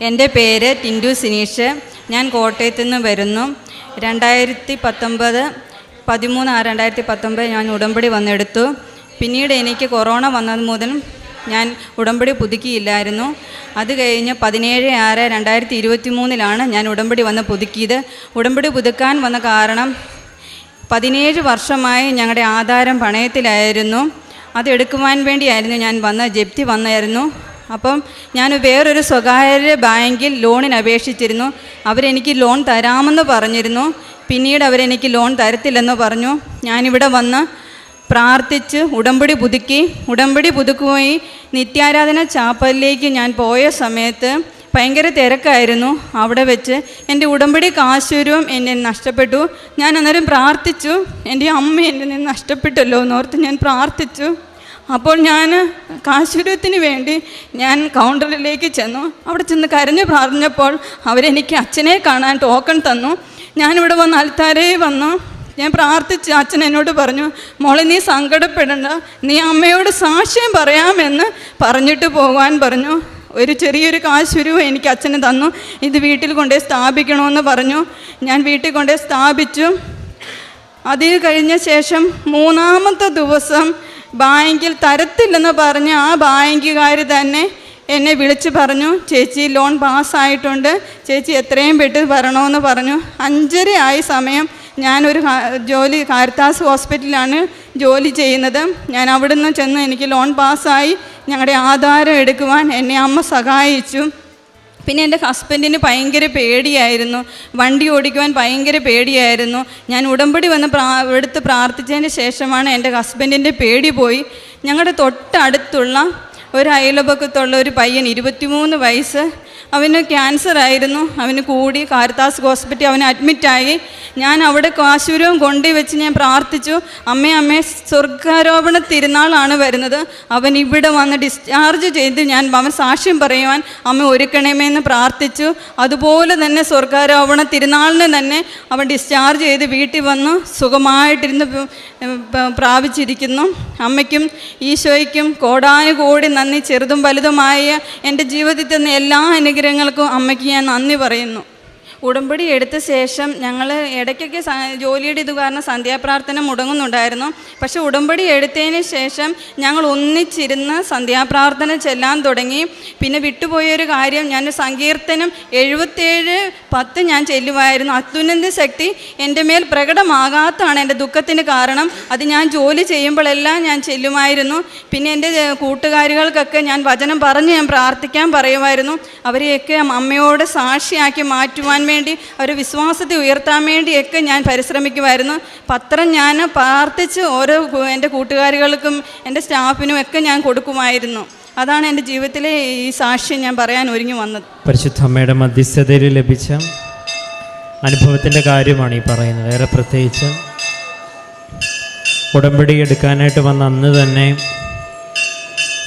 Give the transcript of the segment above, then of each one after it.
എന്റെ പേര് ടിൻഡു സിനീഷ്. ഞാൻ കോട്ടയത്തു നിന്ന് വരുന്നു. രണ്ടായിരത്തി പത്തൊമ്പത് പതിമൂന്ന് ആറ് രണ്ടായിരത്തി പത്തൊമ്പത് ഞാൻ ഉടമ്പടി വന്നെടുത്തു. പിന്നീട് എനിക്ക് കൊറോണ വന്നത് മുതൽ ഞാൻ ഉടമ്പടി പുതുക്കിയില്ലായിരുന്നു. അത് കഴിഞ്ഞ് പതിനേഴ് ആറ് രണ്ടായിരത്തി ഇരുപത്തി മൂന്നിലാണ് ഞാൻ ഉടമ്പടി വന്ന് പുതുക്കിയത്. ഉടമ്പടി പുതുക്കാൻ വന്ന കാരണം പതിനേഴ് വർഷമായി ഞങ്ങളുടെ ആധാരം പണയത്തിലായിരുന്നു. അതെടുക്കുവാൻ വേണ്ടിയായിരുന്നു ഞാൻ വന്ന ജപ്തി വന്നായിരുന്നു. അപ്പം ഞാൻ വേറൊരു സ്വകാര്യ ബാങ്കിൽ ലോണിന് അപേക്ഷിച്ചിരുന്നു. അവരെനിക്ക് ലോൺ തരാമെന്ന് പറഞ്ഞിരുന്നു. പിന്നീട് അവരെനിക്ക് ലോൺ തരത്തില്ലെന്ന് പറഞ്ഞു. ഞാനിവിടെ വന്ന് പ്രാർത്ഥിച്ച് ഉടമ്പടി പുതുക്കി. ഉടമ്പടി പുതുക്കുകയും നിത്യാരാധന ചാപ്പലിലേക്ക് ഞാൻ പോയ സമയത്ത് ഭയങ്കര തിരക്കായിരുന്നു. അവിടെ വെച്ച് എന്റെ ഉടമ്പടി കാശുരവും എന്നെ നഷ്ടപ്പെട്ടു. ഞാൻ അന്നേരം പ്രാർത്ഥിച്ചു. എന്റെ അമ്മ എന്നെ നഷ്ടപ്പെട്ടല്ലോ എന്നോർത്ത് ഞാൻ പ്രാർത്ഥിച്ചു. അപ്പോൾ ഞാൻ കാശ്വരത്തിന് വേണ്ടി ഞാൻ കൗണ്ടറിലേക്ക് ചെന്നു. അവിടെ ചെന്ന് കരഞ്ഞു പറഞ്ഞപ്പോൾ അവരെനിക്ക് അച്ഛനെ കാണാൻ ടോക്കൺ തന്നു. ഞാനിവിടെ വന്ന് അൽത്താരേ വന്നു. ഞാൻ പ്രാർത്ഥിച്ച് അച്ഛൻ എന്നോട് പറഞ്ഞു മോളെ നീ സങ്കടപ്പെടണ്ട. നീ അമ്മയോട് സാക്ഷ്യം പറയാമെന്ന് പറഞ്ഞിട്ട് പോകാൻ പറഞ്ഞു. ഒരു ചെറിയൊരു കാശുരുവ് എനിക്ക് അച്ഛന് തന്നു. ഇത് വീട്ടിൽ കൊണ്ടുപോയി സ്ഥാപിക്കണമെന്ന് പറഞ്ഞു. ഞാൻ വീട്ടിൽ കൊണ്ടുപോയി സ്ഥാപിച്ചു. അത് കഴിഞ്ഞ ശേഷം മൂന്നാമത്തെ ദിവസം ബാങ്കിൽ തരത്തില്ലെന്ന് പറഞ്ഞ് ആ ബാങ്കുകാർ തന്നെ എന്നെ വിളിച്ച് പറഞ്ഞു ചേച്ചി ലോൺ പാസ്സായിട്ടുണ്ട്. ചേച്ചി എത്രയും പെട്ട് വരണമെന്ന് പറഞ്ഞു. അഞ്ചര ആയി സമയം ഞാനൊരു ജോലി കാരിത്താസ് ഹോസ്പിറ്റലിലാണ് ജോലി ചെയ്യുന്നത്. ഞാൻ അവിടെ നിന്ന് ചെന്ന് എനിക്ക് ലോൺ പാസ്സായി ഞങ്ങളുടെ ആധാരം എടുക്കുവാൻ എന്നെ അമ്മ സഹായിച്ചു. പിന്നെ എന്റെ ഹസ്ബൻഡിന് ഭയങ്കര പേടിയായിരുന്നു. വണ്ടി ഓടിക്കുവാൻ ഭയങ്കര പേടിയായിരുന്നു. ഞാൻ ഉടമ്പടി വന്ന് പ്രാ എടുത്ത് പ്രാർത്ഥിച്ചതിന് ശേഷമാണ് എന്റെ ഹസ്ബൻഡിന്റെ പേടി പോയി. ഞങ്ങളുടെ തൊട്ടടുത്തുള്ള ഒരു അയൽപക്കത്തുള്ള ഒരു പയ്യൻ ഇരുപത്തിമൂന്ന് വയസ്സ് അവന് ക്യാൻസർ ആയിരുന്നു. അവന് കൂടി കാരിത്താസ് ഹോസ്പിറ്റൽ അവന് അഡ്മിറ്റായി ഞാൻ അവിടെ കാശൂരവും കൊണ്ടുവച്ച് ഞാൻ പ്രാർത്ഥിച്ചു. അമ്മേ അമ്മേ സ്വർഗാരോപണ തിരുനാളാണ് വരുന്നത്. അവൻ ഇവിടെ വന്ന് ഡിസ്ചാർജ് ചെയ്ത് ഞാൻ അവൻ സാക്ഷ്യം പറയുവാൻ അമ്മ ഒരുക്കണമേന്ന് പ്രാർത്ഥിച്ചു. അതുപോലെ തന്നെ സ്വർഗാരോപണ തിരുനാളിന് തന്നെ അവൻ ഡിസ്ചാർജ് ചെയ്ത് വീട്ടിൽ വന്ന്. സുഖമായിട്ടിരുന്ന് പ്രാപിച്ചിരിക്കുന്നു. അമ്മയ്ക്കും ഈശോയ്ക്കും കോടാനുകോടി നന്ദി. ചെറുതും വലുതുമായ എന്റെ ജീവിതത്തിൽ നിന്ന് എല്ലാ അനുഗ്രഹങ്ങൾക്കും അമ്മയ്ക്ക് ഞാൻ നന്ദി പറയുന്നു. ഉടമ്പടി എടുത്ത ശേഷം ഞങ്ങൾ ഇടയ്ക്കൊക്കെ ജോലിയുടെ ഇത് കാരണം സന്ധ്യാപ്രാർത്ഥന മുടങ്ങുന്നുണ്ടായിരുന്നു. പക്ഷേ ഉടമ്പടി എടുത്തതിന് ശേഷം ഞങ്ങൾ ഒന്നിച്ചിരുന്ന് സന്ധ്യാപ്രാർത്ഥന ചെല്ലാൻ തുടങ്ങി. പിന്നെ വിട്ടുപോയൊരു കാര്യം ഞാൻ സങ്കീർത്തനം എഴുപത്തേഴ് പത്ത് ഞാൻ ചെല്ലുമായിരുന്നു. അത്യുന്നത ശക്തി എന്റെ മേൽ പ്രകടമാകാത്തതാണ് എന്റെ ദുഃഖത്തിന് കാരണം. അത് ഞാൻ ജോലി ചെയ്യുമ്പോഴെല്ലാം ഞാൻ ചെല്ലുമായിരുന്നു. പിന്നെ എന്റെ കൂട്ടുകാരികൾക്കൊക്കെ ഞാൻ വചനം പറഞ്ഞ് ഞാൻ പ്രാർത്ഥിക്കാൻ പറയുമായിരുന്നു. അവരെയൊക്കെ അമ്മയോട് സാക്ഷിയാക്കി മാറ്റുവാൻ വേണ്ടി അവരെ വിശ്വാസത്തെ ഉയർത്താൻ വേണ്ടിയൊക്കെ ഞാൻ പരിശ്രമിക്കുമായിരുന്നു. പത്രം ഞാൻ പ്രാർത്ഥിച്ച് ഓരോ എന്റെ കൂട്ടുകാരികൾക്കും എന്റെ സ്റ്റാഫിനും ഒക്കെ ഞാൻ കൊടുക്കുമായിരുന്നു. അതാണ് എന്റെ ജീവിതത്തിലെ ഈ സാക്ഷ്യം ഞാൻ പറയാൻ ഒരുങ്ങി വന്നത്. പരിശുദ്ധ അമ്മയുടെ മധ്യസ്ഥതയിൽ ലഭിച്ച അനുഭവത്തിന്റെ കാര്യമാണ് ഈ പറയുന്നത്. വേറെ പ്രത്യേകിച്ച് ഉടമ്പടി എടുക്കാനായിട്ട് വന്ന അന്ന് തന്നെ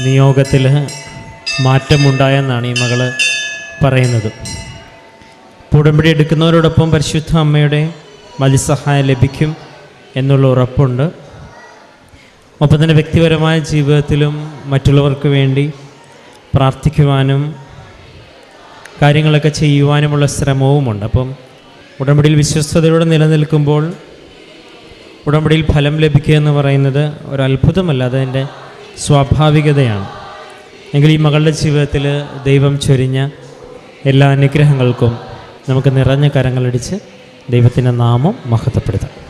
നിയോഗത്തിൽ മാറ്റമുണ്ടായെന്നാണ് ഈ മകൾ പറയുന്നത്. ഉടമ്പടി എടുക്കുന്നവരോടൊപ്പം പരിശുദ്ധ അമ്മയുടെ മതിസഹായം ലഭിക്കും എന്നുള്ള ഉറപ്പുണ്ട്. ഒപ്പം തന്നെ വ്യക്തിപരമായ ജീവിതത്തിലും മറ്റുള്ളവർക്ക് വേണ്ടി പ്രാർത്ഥിക്കുവാനും കാര്യങ്ങളൊക്കെ ചെയ്യുവാനുമുള്ള ശ്രമവുമുണ്ട്. അപ്പം ഉടമ്പടിയിൽ വിശ്വസ്തയോടെ നിലനിൽക്കുമ്പോൾ ഉടമ്പടിയിൽ ഫലം ലഭിക്കുക എന്ന് പറയുന്നത് ഒരു അത്ഭുതമല്ല അതിന്റെ സ്വാഭാവികതയാണ്. എങ്കിൽ ഈ മകളുടെ ജീവിതത്തിൽ ദൈവം ചൊരിഞ്ഞ എല്ലാ അനുഗ്രഹങ്ങൾക്കും നമുക്ക് നിറഞ്ഞ കരങ്ങളടിച്ച് ദൈവത്തിന്റെ നാമം മഹത്വപ്പെടുത്താം.